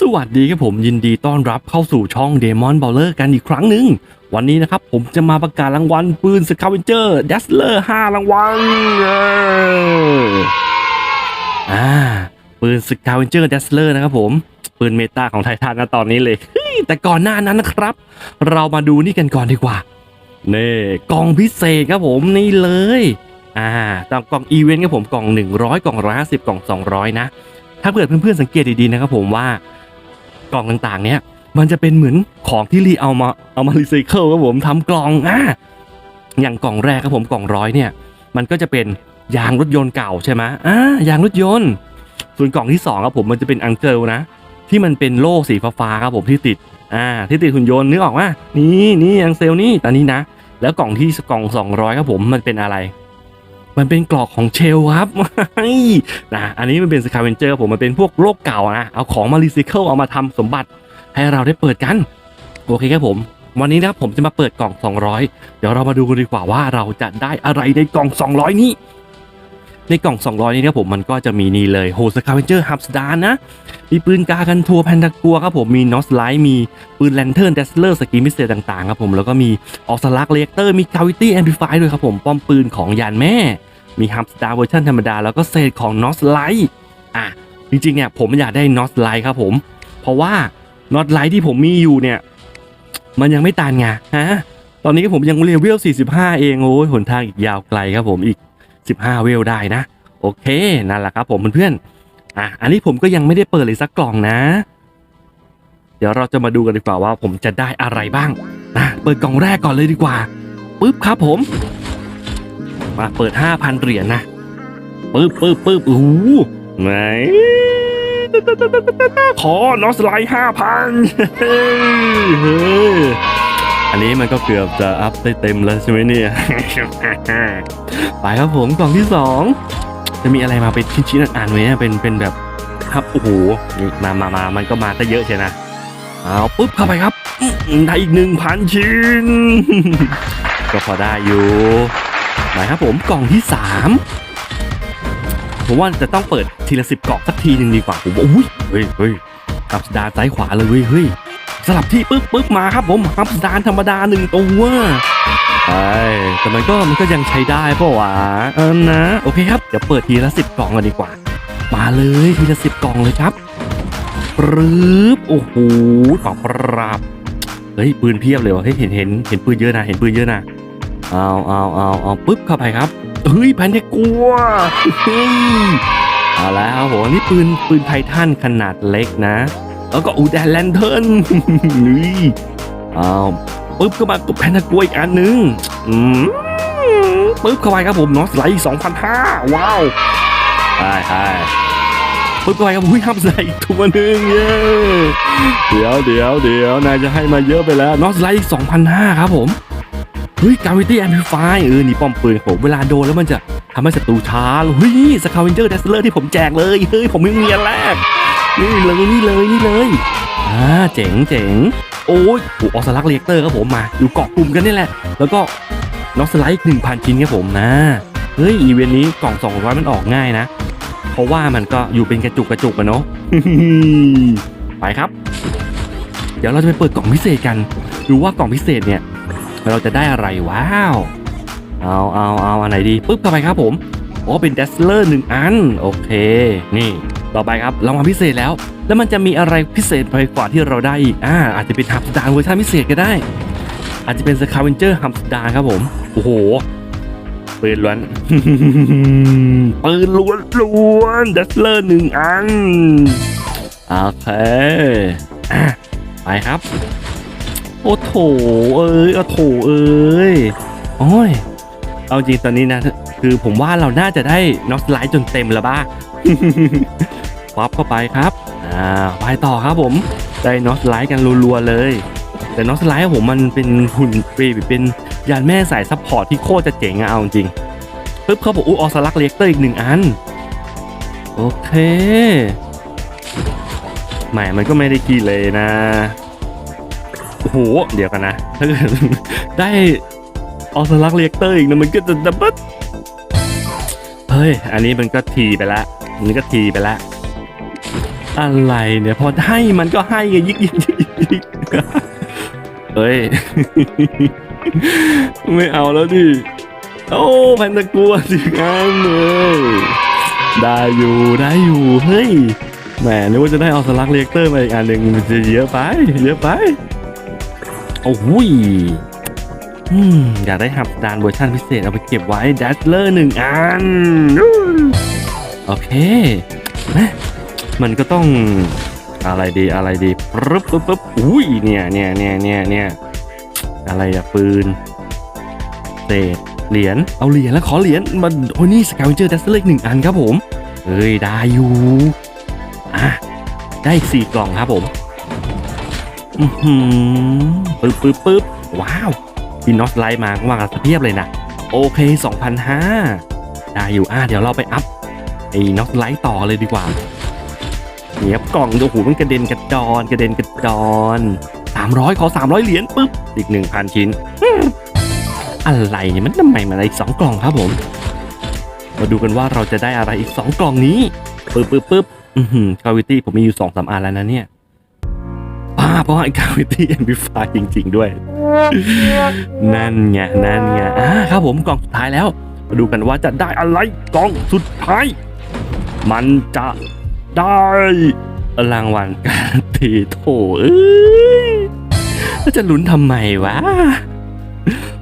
สวัสดีครับผมยินดีต้อนรับเข้าสู่ช่อง Demon b o w l e r กันอีกครั้งหนึ่ง วันนี้นะครับผมจะมาประกาศรางวัลปืน Scavenger d a s l e r 5รางวัลอ่าปืน Scavenger d a s l e r นะครับผม ปืนเมตาของไททันนะตอนนี้เลย แต่ก่อนหน้านั้นนะครับ เรามาดูนี่กันก่อนดีกว่าเน่กล่องพิเศษครับผมนี่เลยอ่าตามกล่องอีเวนต์ครับผมกล่อง 100 กล่อง 150 กล่อง 200 นะ ถ้าเกิดเพื่อนๆสังเกตดีๆนะครับผมว่า กล่องต่างๆ เนี้ยมันจะเป็นเหมือนของที่รีเอามาเอามารีไซเคิลครับผมทำกล่องอะอย่างกล่องแรกครับผมกล่องร้อยเนี่ย มันก็จะเป็นยางรถยนต์เก่าใช่ไหมอ่ายางรถยนต์ ส่วนกล่องที่สองครับผมมันจะเป็นอังเจิลนะ ที่มันเป็นโล่สีฟ้าครับผมที่ติดอ่าที่ติดหุ่นยนต์นึกออกว่านี่นี่อังเซลนี่ตอนนี้นะ แล้วกล่องที่กล่อง 200ครับผมมันเป็นอะไร มันเป็นกล่องของเชลครับนะอันนี้มันเป็นสคาเวนเจอร์ผมมันเป็นพวกโรคเก่านะเอาของมารีไซเคิลเอามาทำสมบัติให้เราได้เปิดกัน โอเคครับผม วันนี้นะครับผมจะมาเปิดกล่อง 200 เดี๋ยวเรามาดูกันดีกว่าว่าเราจะได้อะไรในกล่อง 200 นี้ ในกล่อง 200 นี้นะครับผมมันก็จะมีนี่เลยโฮสคาเวนเจอร์ฮับสดานนะ มีปืนกากันทัวร์แพนตากัวครับผมมีนอสไลท์มีปืนแลนเทิร์นเดสเลอร์สกินพิเศษต่างๆครับผมแล้วก็มีออสลักเลกเตอร์มีคาวิตี้แอมพลิฟายด้วยครับผมป้อมปืนของยานแม่ มีฮับสตาร์เวอร์ชันธรรมดา แล้วก็เศษของนอสไลท์อะจริงๆเนี่ยผมอยากได้นอสไลท์ครับผม เพราะว่านอสไลท์ที่ผมมีอยู่เนี่ย มันยังไม่ตันไงฮะตอนนี้ผมยังเลเวล 45 เองโอ้ยหนทางอีกยาวไกลครับผมอีก 15 เวลได้นะ โอเคนั่นแหละครับผมเพื่อนๆอะอันนี้ผมก็ยังไม่ได้เปิดเลยสักกล่องนะ เดี๋ยวเราจะมาดูกันดีกว่าว่าผมจะได้อะไรบ้างอะเปิดกล่องแรกก่อนเลยดีกว่าปึ๊บครับผม มาเปิด 5,000 เหรียญนะปึ๊บปึ๊บปึ๊บโอ้โหไหนขอนอสไลด์ห้าพันอันนี้มันก็เกือบจะอัพได้เต็มแล้วใช่ไหมเนี่ย ไปครับผมกล่องที่สองจะมีอะไรมาเป็นชิ้นๆอ่านๆไหมเป็นเป็นแบบครับโอ้โหมามามามันก็มาซะเยอะใช่นะเอาปุ๊บเข้าไปครับได้อีกหนึ่งพันชิ้น ก็พอได้อยู่ มาครับผมกล่องที่สามผมว่าจะต้องเปิดทีละสิบกล่องสักทีหนึ่งดีกว่าผมอุ้ยเฮ้ยเฮ้ยอัพสดานซ้ายขวาเลยเว้ยเฮ้ยสลับที่ปึ๊บปึ๊บมาครับผมอัพสดานธรรมดาหนึ่งตัวใช่แต่มันก็มันก็ยังใช้ได้เพราะว่าเออนะโอเคครับเดี๋ยวเปิดทีละสิบกล่องกันดีกว่า มาเลยทีละสิบกล่องเลยครับปรึ๊บโอ้โหปรับปรับเฮ้ยปืนเพียบเลยวะเฮ้ยเห็นเห็นเห็นปืนเยอะนะเห็นปืนเยอะนะ เอาเอาเอาเอาปึ๊บเข้าไปครับเฮ้ยแพนเทกัวเฮ้ยเอาแล้วครับผมอันนี่ปืนปืนไททันขนาดเล็กนะ แล้วก็อูแดนแลนเทิร์นนี่เอาปึ๊บเข้ามากับแพนเทกัวอีกอันหนึ่งอืมปึ๊บเข้าไปครับผมนอสไลท์สองพันห้าว้าวใช่ใช่ปึ๊บเข้าไปครับหุ้ยห้ามใส่ตัวหนึ่งเย้เดี๋ยวเดี๋ยวเดี๋ยวนายจะให้มาเยอะไปแล้วนอสไลท์สองพันห้าครับผม เฮ้ยการวิตี้แอมพลิฟายเออนี่ป้อมปืนผมเวลาโดนแล้วมันจะทำให้ศัตรูช้าเฮ้ยสคาเวนเจอร์เดสเลอร์ที่ผมแจกเลยเฮ้ยผมไม่มีอันแรกนี่เลยนี่เลยนี่เลยอ่าเจ๋งเจ๋งโอ้ยโอ้ออสลักเรียกเตอร์ครับผมมาอยู่เกาะกลุ่มกันนี่แหละ แล้วก็น็อกสไลด์หนึ่งพันชิ้นครับผมนะเฮ้ยอีเวนต์นี้กล่อง200มันออกง่ายนะ เพราะว่ามันก็อยู่เป็นกระจุกกระจุกอะเนาะไปครับ เดี๋ยวเราจะไปเปิดกล่องพิเศษกันดูว่ากล่องพิเศษเนี่ย เราจะได้อะไรว้าว เอาเอาเอาอันไหนดีปึ๊บเข้าไปครับผมอ๋อเป็นเดสเลอร์หนึ่งอัน โอเค นี่ต่อไปครับรางวัลพิเศษแล้ว แล้วมันจะมีอะไรพิเศษไปกว่าที่เราได้อีกอ่าอาจจะเป็นฮับสดานเวอร์ชันพิเศษก็ได้ อาจจะเป็นสคาเวนเจอร์ฮับสดานครับผมโอ้โหปืนล้วนปืนล้วนล้วนเดสเลอร์หนึ่งอัน โอเคอไปครับ โอ้โถเอ้ยโอ้โถเอ้ยโอ้ยเอาจริงตอนนี้นะ คือผมว่าเราน่าจะได้น็อกไลท์จนเต็มแล้วบ้าป๊อปเข้าไปครับอ่าไปต่อครับผมได้น็อกไลท์กันรัวๆเลย แต่น็อกไลท์ผมมันเป็นหุ่นเปรย์เป็นยานแม่สายซัพพอร์ตที่โคตรจะเจ๋งอะเอาจริงปึ๊บเขาบอกอู้ออสลักเรียกเตอร์อีกหนึ่งอัน โอเคแหมมันก็ไม่ได้ขี้เลยนะ โอ้โห เดี๋ยวกันนะ ถ้าเกิดได้ออสลักเรียกเตอร์อีกนะมันก็จะดับเบิ้ลเฮ้ย อันนี้มันก็ทีไปละอันนี้ก็ทีไปละ อะไรเนี่ย พอให้มันก็ให้ไงยิกยิกยิกเฮ้ย ไม่เอาแล้วดิ โอ้พันตะกัวสิงานเลยได้อยู่ได้อยู่ เฮ้ยแหมนึกว่าจะได้เอาสลักเรียกเตอร์มาอีกอันหนึ่งมันจะเยอะไป เยอะไป อ้โหยอยากได้หับดานเวอร์ชันพิเศษเอาไปเก็บไว้ดัชเลอร์หนึ่งอัน โอเคนะมันก็ต้องอะไรดีอะไรดีปึ๊บปึ๊บปึ๊บอุ้ยเนี่ยเนี่ยเนี่ยเนี่ยเนี่ยอะไรอะปืนเศษเหรียญเอาเหรียญแล้วขอเหรียญมันโอ้ยนี่สกาวเจอร์ดัสเล็กหนึ่งอันครับผมเอ้ยได้อยู่อะได้สี่กล่องครับผม อือหือปึ๊บปึ๊บปึ๊บว้าวที่น็อตไลท์มาก็มากันเพียบเลยนะ โอเค2,005ได้อยู่อะเดี๋ยวเราไปอัพไอ้น็อกไลท์ต่อเลยดีกว่าเนี่ยกล่องโอ้โหมันกระเด็นกระดอนกระเด็นกระดอน300ขอ300เหรียญปุ๊บอีก1,000ชิ้น อะไรเนี่ยมันทำไมมาอีก2กล่องครับผม มาดูกันว่าเราจะได้อะไรอีก2กล่องนี้ปึ๊บปึ๊บปึ๊บอือหือกาวิตี้ผมมีอยู่2 3อันแล้วนะเนี่ย ป้าเพราะไอ้กาวิตี้แอมพลิฟายจริง ๆ ด้วย นั่นไงนั่นไงอ่าครับผมกล่องสุดท้ายแล้ว มาดูกันว่าจะได้อะไรกล่องสุดท้าย มันจะได้รางวัลการตีโถเอ้ยแล้วจะลุ้นทำไมวะ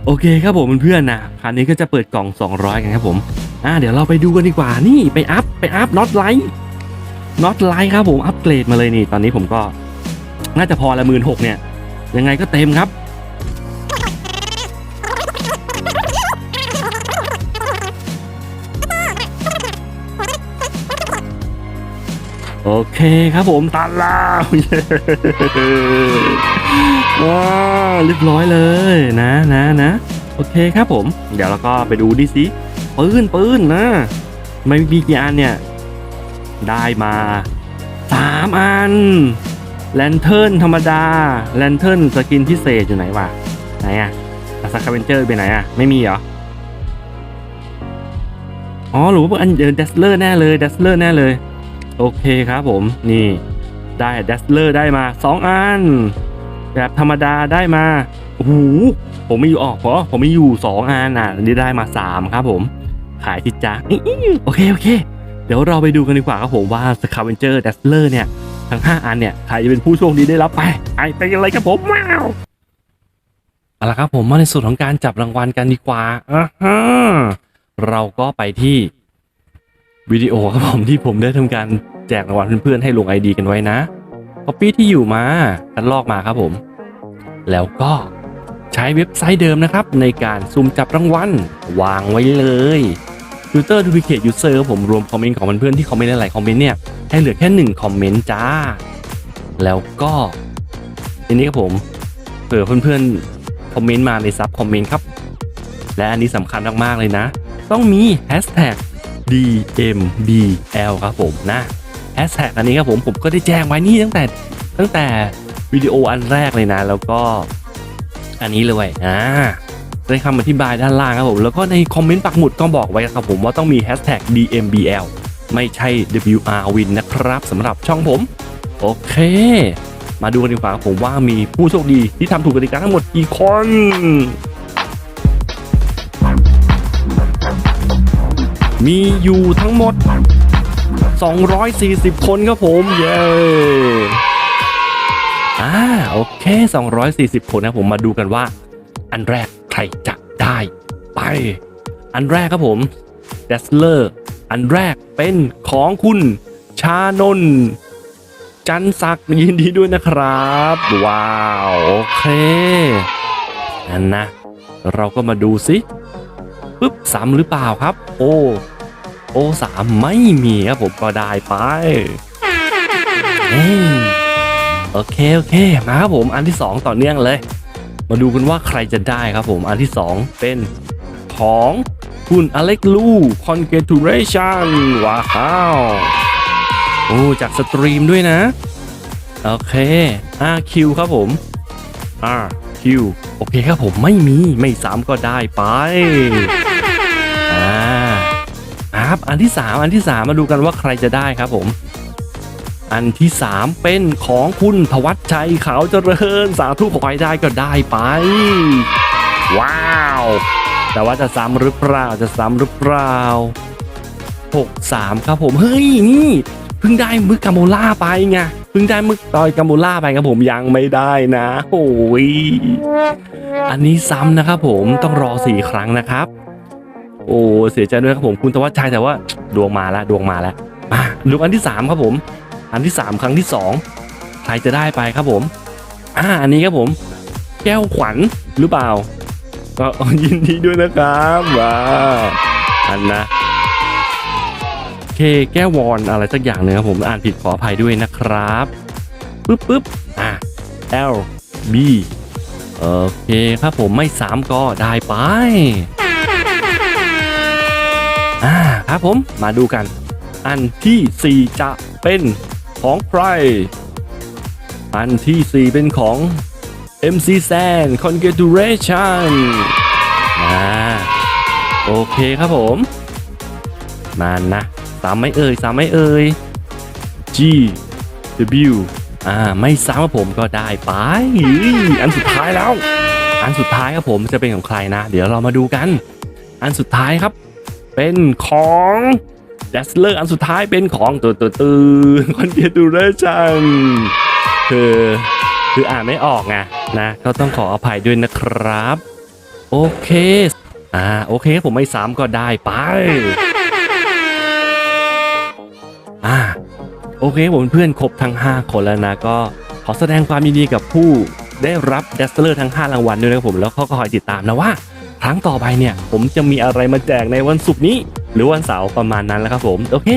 โอเคครับผมเพื่อนๆนะคราวนี้ก็จะเปิดกล่อง 200 กันครับผม อ่า เดี๋ยวเราไปดูกันดีกว่านี่ไปอัพไปอัพน็อตไลท์น็อตไลท์ครับผมอัปเกรดมาเลยนี่ ตอนนี้ผมก็ น่าจะพอละหมื่นหกเนี่ย ยังไงก็เต็มครับ โอเคครับผมตันแล้วว้าเรียบร้อยเลยนะนะนะโอเคครับผม เดี๋ยวเราก็ไปดูดิสิปืนปืนนะ ไม่มีกี่อันเนี่ย ได้มาสามอัน แลนเทิร์นธรรมดา แลนเทิร์นสกินพิเศษอยู่ไหนวะ ไหนอะสักคาเวนเจอร์ไปไหนอะไม่มีเหรอ อ๋อหรือว่าอันเดินดัสเลอร์แน่เลยเดสเลอร์แน่เลย โอเคครับผม นี่ได้เดสเลอร์ได้มา 2 อัน แบบธรรมดาได้มาโอ้โหผมมีอยู่ออกเพราะผมมีอยู่ 2 อันอะนนี้ได้มา 3 ครับผม ขายทิจ้าโอเคโอเค เดี๋ยวเราไปดูกันดีกว่าครับผมว่าสคาเวนเจอร์เดสเลอร์เนี่ย ทั้ง 5 อันเนี่ย ใครจะเป็นผู้โชคดีได้รับไปไอไปกันเลยครับผมว้าวเอาละครับผมมาในส่วนของการจับรางวัลกันดีกว่าอ่าฮะเราก็ไปที่วิดีโอครับผมที่ผมได้ทำการแจกรางวัลเพื่อนๆให้ลง ID กันไว้นะคอปปี้ที่อยู่มาคัดลอกมาครับผม แล้วก็ใช้เว็บไซต์เดิมนะครับ ในการซุ่มจับรางวัลวางไว้เลยิลเตอร์ดูพิเคทยูเซอร์ผมรวมคอมเมนต์ของเพื่อนๆที่คอมเมนต์หลายๆคอมเมนต์เนี่ยให้เหลือแค่หนึ่งคอมเมนต์จ้า แล้วก็ทีนี้ครับผมเผื่อเพื่อนๆคอมเมนต์มาในซับคอมเมนต์ครับ และอันนี้สำคัญมากๆเลยนะ ต้องมีแฮชแท็ก DMBL ครับผมนะแฮชแท็กอันนี้ครับผมผมก็ได้แจ้งไว้นี่ตั้งแต่ตั้งแต่วิดีโออันแรกเลยนะ แล้วก็อันนี้เลยอ่า ได้คำอธิบายด้านล่างครับผมแล้วก็ในคอมเมนต์ปักหมุดก็บอกไว้ครับผมว่าต้องมีแฮชแท็ก DMBL ไม่ใช่ WR Win นะครับสำหรับช่องผม โอเค มาดูกันดีกว่าครับผมว่ามีผู้โชคดีที่ทำถูกกติกาทั้งหมดกี่คนมีอยู่ทั้งหมด 240 คนครับผม เย้อ่าโอเค 240 คนนะผมมาดูกันว่า อันแรก ครจะได้ไป อันแรกครับผมเดสเลอร์อันแรกเป็นของคุณชานนจันศักดิ์ยินดีด้วยนะครับ ว้าว โอเคนั่นนะ เราก็มาดูสิปึ๊บซ้ำหรือเปล่าครับ โอ้โอ้สามไม่มีครับผมก็ได้ไปโอเค โอเค มาครับผมอันที่สองต่อเนื่องเลย มาดูกันว่าใครจะได้ครับผม อันที่สองเป็นของคุณอเล็กลู congratulation ว้าวโอ้จากสตรีมด้วยนะ โอเค RQ ครับผม RQ โอเคครับผมไม่มีไม่ซ้ำก็ได้ไปอ่าครับอันที่ 3 อันที่ 3 มาดูกันว่าใครจะได้ครับผม อันที่ 3 เป็นของคุณทวัชชัยขาวเจริญ สาธุขอให้ได้ก็ได้ไป ว้าว แต่ว่าจะซ้ำหรือเปล่าจะซ้ำหรือเปล่า 63 ครับผม เฮ้ย นี่เพิ่งได้มึกกาโมล่าไปไงเพิ่งได้มึกตอยกาโมล่าไปครับผมยังไม่ได้นะโอ้ยอันนี้ซ้ำนะครับผมต้องรอสี่ครั้งนะครับ โอ้เสียใจด้วยครับผมคุณทวัชชัยแต่ว่าดวงมาแล้วดวงมาแล้วมาดูอันที่สามครับผม อันที่สามครั้งที่สองใครจะได้ไปครับผมอ่าอันนี้ครับผม แก้วขวัญหรือเปล่าก็ยินดีด้วยนะครับว้าอันนะเคแก้ววอนอะไรสักอย่างหนึงครับผมอ่านผิดขออภัยด้วยนะครับปึ๊บปึ๊บอะ L B โอเคครับผมไม่สามก็ได้ไปอ่าครับผมมาดูกัน อันที่ 4 จะเป็น ของใคร อันที่ 4 เป็นของ MC San Congratulation อ่าโอเคครับผมมานะสามไม่เอ่ยสามไม่เอ่ย G W อ่าไม่ซ้ำครับผมก็ได้ไป อันสุดท้ายแล้ว อันสุดท้ายครับผมจะเป็นของใครนะ เดี๋ยวเรามาดูกัน อันสุดท้ายครับ เป็นของ ดสเลอร์อันสุดท้ายเป็นของตัวตัวตัวคอนเทนตูเรชันคือคืออ่านไม่ออกไงนะก็ต้องขออภัยด้วยนะครับ โอเค อ่าโอเคผมไม่ซ้ำก็ได้ไป อ่าโอเคผมเพื่อนครบทั้ง 5 คนแล้วนะ ก็ขอแสดงความยินดีกับผู้ได้รับเดสเลอร์ทั้ง 5 รางวัลด้วยนะครับผมแล้วก็คอยติดตามนะว่า ครั้งต่อไปเนี่ย ผมจะมีอะไรมาแจกในวันศุกร์นี้ หรือวันเสาร์ประมาณนั้นแล้วครับผม โอเค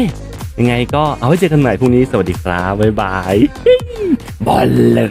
ยังไงก็เอาไว้เจอกันใหม่พรุ่งนี้สวัสดีครับบ๊ายบายบอลเลย